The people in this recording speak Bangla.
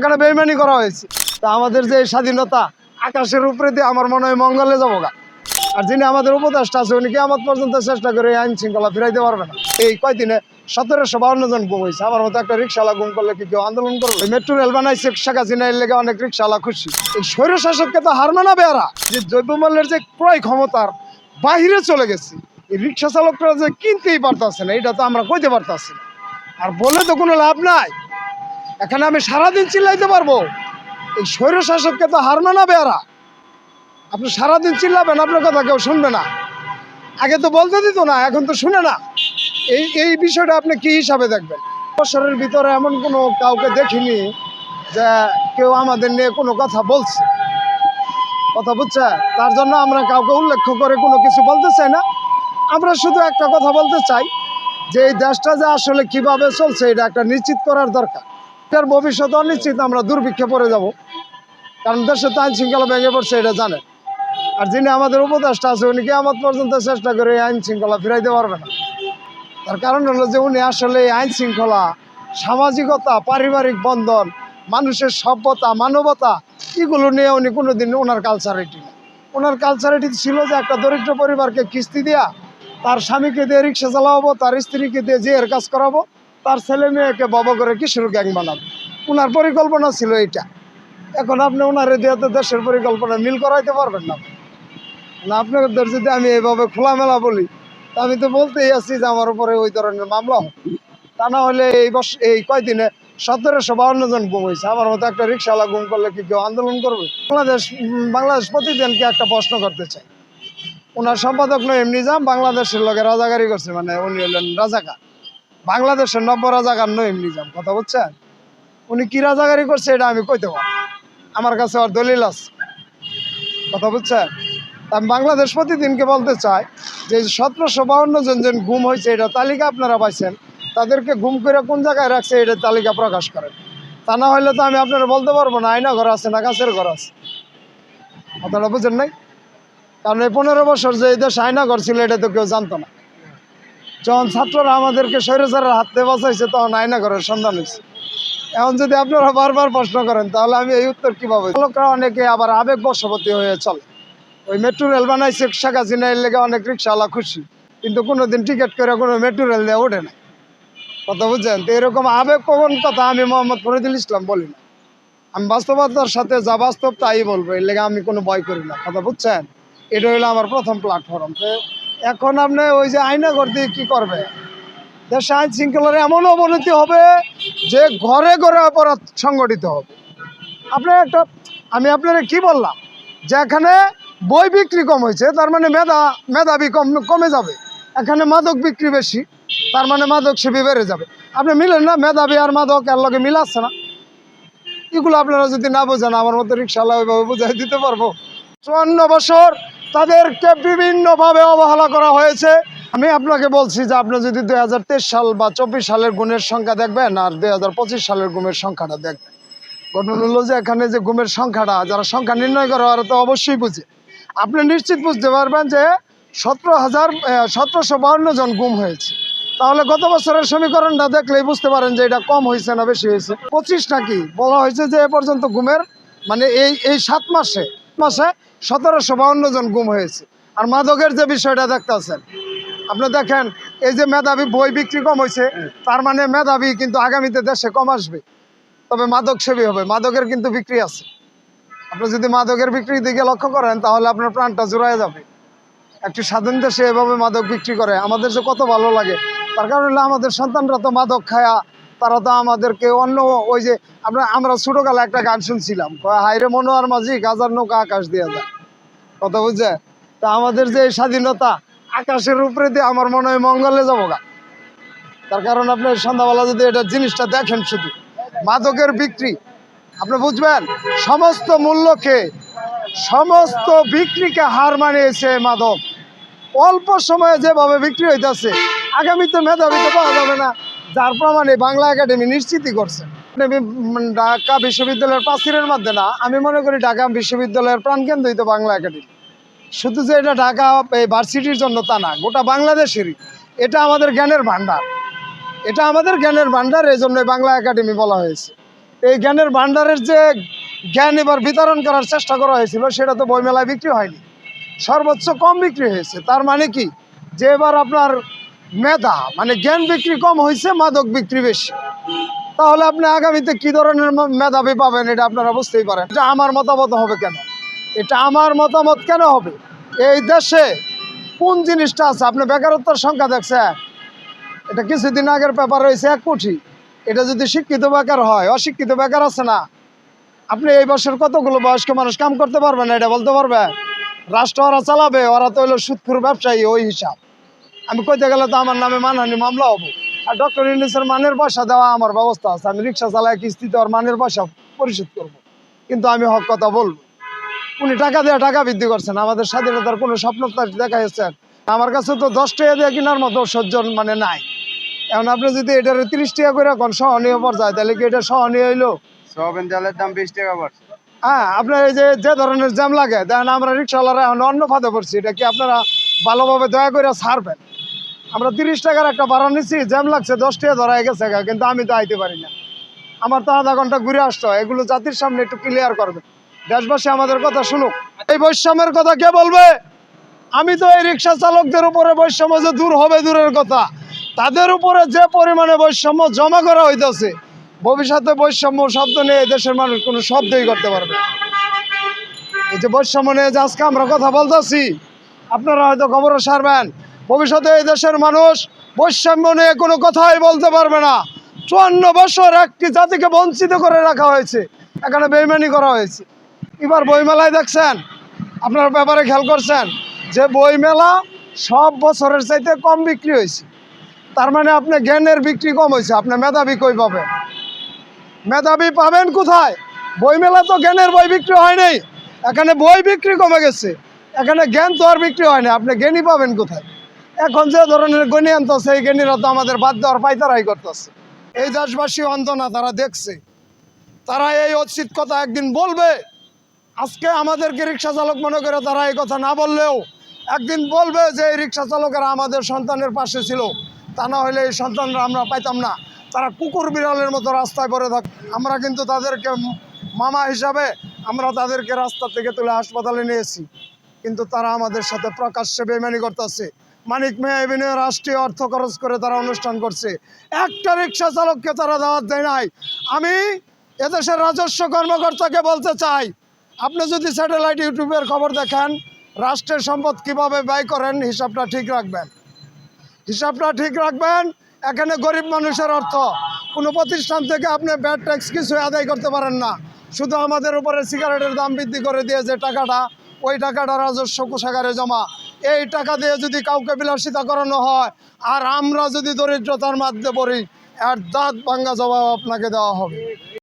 এখানে বেইমানি করা হয়েছে। তা আমাদের যে স্বাধীনতা আকাশের উপরে দিয়ে আমার মনে হয় মঙ্গলে যাব গা। আর যিনি আমাদের উপদেষ্টা আছে, উনি কি আমার পর্যন্ত চেষ্টা করে আইন শৃঙ্খলা ফিরাইতে পারবে না। এই কয়দিনে সতেরোশো বাউন্ন জন গুম হয়েছে। আমার মতো একটা রিক্সাওয়ালা গুম করলে কি কেউ আন্দোলন করবে? মেট্রো রেল বানাইছে শেখ এর লেগে অনেক রিক্সাওয়ালা খুশি। এই স্বৈর শাসককে তো হার মানাবে এরা যে দ্রব্যমূল্যের যে ক্রয় ক্ষমতার বাহিরে চলে গেছে। এই রিক্সা চালকরা যে কিনতেই পারতাছে না, এটা তো আমরা কইতে পারতাছি না। আর বলে তো কোনো লাভ নাই। এখানে আমি সারাদিন চিল্লাইতে পারব। এই স্বৈর শাসককে তো হার মানাবে এরা আপনি সারাদিন চিল্লাবেন, আপনার কথা কেউ শুনবে না। আগে তো বলতে দিত না, এখন তো শুনে না। এই এই বিষয়টা আপনি কি হিসাবে দেখবেন? বছরের ভিতরে এমন কোনো কাউকে দেখিনি যে কেউ আমাদের নিয়ে কোনো কথা বলছে। কথা বুঝছে? তার জন্য আমরা কাউকে উল্লেখ করে কোনো কিছু বলতে চাই না। আমরা শুধু একটা কথা বলতে চাই যে এই দেশটা যে আসলে কীভাবে চলছে, এটা একটা নিশ্চিত করার দরকার। এটার ভবিষ্যৎ অনিশ্চিত, আমরা দুর্ভিক্ষে পড়ে যাব। কারণ দেশের তো আইন শৃঙ্খলা ভেঙে পড়ছে, এটা জানে। আর যিনি আমাদের উপদেষ্টা আছে, উনি কি আমার পর্যন্ত চেষ্টা করে এই আইন শৃঙ্খলা ফিরাইতে পারবে না। তার কারণ হলো যে উনি আসলে এই আইন শৃঙ্খলা সামাজিকতা, পারিবারিক বন্ধন, মানুষের সভ্যতা, মানবতা, এগুলো নিয়ে উনি কোনোদিন ওনার কালচারিটি না। ওনার কালচারিটি ছিল যে একটা দরিদ্র পরিবারকে কিস্তি দেয়া তার স্বামীকে দিয়ে রিক্সা চালাবো, তার স্ত্রীকে দিয়ে জেয়ের কাজ করাবো তার ছেলে মেয়েকে বাবা করে কিশোর গ্যাং বানাবে। ওনার পরিকল্পনা ছিল এইটা। এখন আপনি ওনার তো দেশের পরিকল্পনা মিল করাইতে পারবেন না। না, আপনাদের যদি আমি এইভাবে খোলামেলা বলি আমি তো বলতেই আছি যে আমার উপরে ওই ধরনের মামলা হোক তা না হলে এই বর্ষ এই কয়দিনে সতেরোশো বাউন্ন জন গুম হয়েছে। আমার মতো একটা রিক্সাওয়ালা গুম করলে কি কেউ আন্দোলন করবে? বাংলাদেশ বাংলাদেশ প্রতিদিনকে একটা প্রশ্ন করতে চাই। ওনার সম্পাদক নয়, এমনি যাম বাংলাদেশের লোকে রাজাগারি করছে মানে উনি হলেন রাজাকার। বাংলাদেশের নব্য নয় এমনি যাম, কথা বুঝছেন? উনি কি রাজাগারি করছে এটা আমি কইতে পারব আমার কাছে আর দলিল আছে, কথা বুঝছেন? আমি বাংলাদেশ প্রতিদিনকে বলতে চাই যে সতেরোশো বাউন্ন জন জন গুম হয়েছে, এটা তালিকা আপনারা পাইছেন, তাদেরকে গুম করে কোন জায়গায় রাখছে এটা তালিকা প্রকাশ করেন। তা না হলে তো আমি আপনারা বলতে পারব না, আয়না ঘর আছে না গাছের ঘর আছে। কথাটা বুঝেন নাই? কারণ এই পনেরো বছর যে এই দেশে আয়না ঘর ছিল, এটা তো কেউ জানতো না। যখন ছাত্ররা আমাদেরকে স্বৈরাচারের হাত থেকে বাঁচাইছে, তখন আয়না ঘরের সন্ধান হয়েছে এখন যদি আপনারা বারবার প্রশ্ন করেন, তাহলে আমি এই উত্তর কীভাবে লোকরা অনেকে আবার আবেগ বশবর্তী হয়ে চলে। ওই মেট্রো রেল বানাইছে, শেখ হাসিনা লেগে অনেক রিক্সাওয়ালা খুশি। কিন্তু কোনোদিন টিকিট করে কোনো মেট্রো রেল দিয়ে ওঠে না। কথা বুঝছেন? তো এরকম আবেগ প্রবণ কথা আমি মোহাম্মদ ফরিদুল ইসলাম বলি না। আমি বাস্তবতার সাথে যা বাস্তব তাই বলব, এর লেগে আমি কোনো ভয় করি না। কথা বুঝছেন? এটা হলো আমার প্রথম প্ল্যাটফর্ম তো এখন আপনি ওই যে ঘর দিয়ে কী করবে? দেশে আইন শৃঙ্খলার এমন অবনতি হবে যে ঘরে ঘরে অপরাধ সংগঠিত হবে। আপনার একটা, আমি আপনারা কি বললাম? যে এখানে বই বিক্রি কম হয়েছে, তার মানে মেধা, মেধাবী কম, কমে যাবে। এখানে মাদক বিক্রি বেশি, তার মানে মাদক সেবী বেড়ে যাবে। আপনি মিলেন না, মেধাবী আর মাদক, এর লগে মিল আসছে না? এগুলো আপনারা যদি না বোঝেন, আমার মতো রিক্সাওয়ালা ওইভাবে বুঝাই দিতে পারব। চুয়ান্ন বছর তাদেরকে বিভিন্নভাবে অবহেলা করা হয়েছে। আমি আপনাকে বলছি যে আপনি যদি দু হাজার তেইশ সাল বা চব্বিশ সালের গুণের সংখ্যা দেখবেন, আর দু হাজার পঁচিশ সালের গুমের সংখ্যাটা দেখবেন। ঘটনা হলো যে এখানে যে গুমের সংখ্যাটা, যারা সংখ্যা নির্ণয় করে ওরা তো অবশ্যই বুঝে। আপনি নিশ্চিত বুঝতে পারবেন যে সতেরো হাজার সতেরোশো বাউন্ন জন গুম হয়েছে। তাহলে গত বছরের সমীকরণটা দেখলেই বুঝতে পারেন যে এটা কম হয়েছে না বেশি হয়েছে। পঁচিশ নাকি? বলা হয়েছে যে এ পর্যন্ত গুমের মানে এই এই সাত মাসে মাসে সতেরোশো বাউন্ন জন গুম হয়েছে। আর মাদকের যে বিষয়টা দেখতেছেন, আপনি দেখেন, এই যে মেধাবী বই বিক্রি কম হয়েছে, তার মানে মেধাবী কিন্তু আগামীতে দেশে কম আসবে। তবে মাদক সেবী হবে, মাদকের কিন্তু বিক্রি আছে। আপনি যদি মাদকের বিক্রির দিকে লক্ষ্য করেন, তাহলে আপনার প্রাণটা জোড়ায় যাবে। একটি স্বাধীন দেশে এভাবে মাদক বিক্রি করে, আমাদের যে কত ভালো লাগে, তার কারণ হলো আমাদের সন্তানরা তো মাদক খায়া তারা তো আমাদেরকে অন্য ওই যে আমরা আমরা ছোটোকালে একটা গান শুনছিলাম হায়রে মনোয়ার মাঝি, গাজার নৌকা আকাশ দিয়ে যায় কথা বুঝছে? তা আমাদের যে স্বাধীনতা আকাশের উপরে দিয়ে আমার মনে হয় মঙ্গলে যাব গা। তার কারণ আপনি সন্ধ্যাবেলা যদি এটা জিনিসটা দেখেন শুধু, মাদকের বিক্রি, আপনি বুঝবেন, সমস্ত মূল্যকে, সমস্ত বিক্রিকে হার মানিয়েছে মাদক। অল্প সময়ে যেভাবে বিক্রি হইতেছে, আগামীতে মেধাবীতে পাওয়া যাবে না। যার প্রমাণে বাংলা একাডেমি নিশ্চিতই করছে। ঢাকা বিশ্ববিদ্যালয়ের প্রাচীরের মধ্যে না, আমি মনে করি ঢাকা বিশ্ববিদ্যালয়ের প্রাণকেন্দ্রই তো বাংলা একাডেমি। শুধু যে এটা ঢাকা, এই ভার্সিটির জন্য তা না, গোটা বাংলাদেশেরই। এটা আমাদের জ্ঞানের ভাণ্ডার। এটা আমাদের জ্ঞানের ভাণ্ডার এই জন্য বাংলা একাডেমি বলা হয়েছে। এই জ্ঞানের ভাণ্ডারের যে জ্ঞান এবার বিতরণ করার চেষ্টা করা হয়েছিল, সেটা তো বইমেলায় বিক্রি হয়নি। সর্বোচ্চ কম বিক্রি হয়েছে। তার মানে কি? যে এবার আপনার মেধা মানে জ্ঞান বিক্রি কম হয়েছে মাদক বিক্রি বেশি। তাহলে আপনি আগামীতে কি ধরনের মেধাবী পাবেন এটা আপনারা বুঝতেই পারেন। এটা আমার মতামত হবে কেন? এটা আমার মতামত কেন হবে? এই দেশে কোন জিনিসটা আছে? আপনি বেকারত্বের সংখ্যা দেখছেন। এটা কিছুদিন আগের পেপার রয়েছে, এক কোটি। এটা যদি শিক্ষিত বেকার হয়, অশিক্ষিত বেকার আছে না, আপনি এই বছর কতগুলো বয়স্ক মানুষ কাম করতে পারবেন এটা বলতে পারবেন? রাষ্ট্র ওরা চালাবে, ওরা তো হলো সুৎখুর ব্যবসায়ী, ওই হিসাব। আমি কইতে গেলে তো আমার নামে মানহানি মামলা হব। আর ডক্টর ইউনিসের মানের পয়সা দেওয়া আমার ব্যবস্থা আছে। আমি রিক্সা চালাই কিস্তিতে ওর মানের পয়সা পরিশোধ করব। কিন্তু আমি হক কথা বলব। উনি টাকা দিয়ে টাকা বৃদ্ধি করছেন। আমাদের স্বাধীনতার কোনো স্বপ্ন দেখা যাচ্ছে আমার কাছে তো দশ টাকা দিয়ে কেনার মতো সহ্য মানে নাই। এখন আপনি যদি এটার তিরিশ টাকা করে এখন সহনীয় পর্যায়ে তাহলে কি এটা সহনীয় হইল? সোয়াবিন তেলের দাম বিশ টাকা বাড়ছে। হ্যাঁ আপনার এই যে যে ধরনের জ্যাম লাগে দেখেন আমরা রিক্সাওয়ালারা এখন অন্য ফাঁদে পড়ছি। এটা কি আপনারা ভালোভাবে দয়া করে ছাড়বেন? আমরা তিরিশ টাকার একটা ভাড়া নিচ্ছি জ্যাম লাগছে, দশ টাকা ধরা গেছে কিন্তু আমি তো আইতে পারি না। আমার তো আধা ঘণ্টা ঘুরে আসতে হয়, এগুলো জাতির সামনে একটু ক্লিয়ার করবে। দেশবাসী আমাদের কথা শুনুক। এই বৈষম্যের কথা কে বলবে? আমি তো এই রিক্সা চালকদের উপরে বৈষম্য যে দূর হবে দূরের কথা, তাদের উপরে যে পরিমাণে বৈষম্য জমা করা হইতেছে, ভবিষ্যতে বৈষম্য শব্দ নিয়ে দেশের মানুষ কোনো শব্দই করতে পারবে। এই যে বৈষম্য নিয়ে যে আজকে আমরা কথা বলতেছি, আপনারা হয়তো খবরও সারবেন ভবিষ্যতে এই দেশের মানুষ বৈষম্য নিয়ে কোনো কথাই বলতে পারবে না। চুয়ান্ন বছর একটি জাতিকে বঞ্চিত করে রাখা হয়েছে। এখানে বেইমানি করা হয়েছে। এবার বইমেলায় দেখছেন, আপনার ব্যাপারে খেয়াল করছেন যে বইমেলা সব বছরের চাইতে কম বিক্রি হয়েছে। তার মানে আপনি জ্ঞানের বিক্রি কম হয়েছে, আপনি মেধাবী কই পাবেন? মেধাবী পাবেন কোথায়? বইমেলা তো জ্ঞানের বই বিক্রি হয় নাই। এখানে বই বিক্রি কমে গেছে। এখানে জ্ঞান তো আর বিক্রি হয় না, আপনি জ্ঞানী পাবেন কোথায়? এখন যে ধরনের গণি আনতেছে, এই জ্ঞানীরা তো আমাদের বাদ দেওয়ার পাইতারাই করতেছে। এই দেশবাসী অন্ত না, তারা দেখছে। তারা এই অচিত কথা একদিন বলবে। আজকে আমাদেরকে রিক্সা চালক মনে করে তারা এই কথা না বললেও একদিন বলবে যে, এই রিক্সা চালকেরা আমাদের সন্তানের পাশে ছিল। তা না হলে এই সন্তানরা আমরা পাইতাম না। তারা কুকুর বিড়ালের মতো রাস্তায় পড়ে থাক আমরা কিন্তু তাদেরকে মামা হিসাবে আমরা তাদেরকে রাস্তা থেকে তুলে হাসপাতালে নিয়েছি। কিন্তু তারা আমাদের সাথে প্রকাশ্যে বেমানি করতেছে। মানিক মেয়ে এভিনিউ রাষ্ট্রীয় অর্থ খরচ করে তারা অনুষ্ঠান করছে। একটা রিক্সা চালককে তারা দাওয়াত দেয় নাই। আমি এদেশের রাজস্ব কর্মকর্তাকে বলতে চাই, আপনি যদি স্যাটেলাইট ইউটিউবের খবর দেখেন, রাষ্ট্রের সম্পদ কীভাবে ব্যয় করেন হিসাবটা ঠিক রাখবেন। হিসাবটা ঠিক রাখবেন, এখানে গরিব মানুষের অর্থ। কোনো প্রতিষ্ঠান থেকে আপনি ব্যাড ট্যাক্স কিছু আদায় করতে পারেন না। শুধু আমাদের উপরে সিগারেটের দাম বৃদ্ধি করে দিয়ে যে টাকাটা, ওই টাকাটা রাজস্ব কোষাগারে জমা। এই টাকা দিয়ে যদি কাউকে বিলাসিতা করানো হয়, আর আমরা যদি দরিদ্রতার মাধ্যমে পড়ি, এর দাঁত ভাঙ্গা জবাব আপনাকে দেওয়া হবে।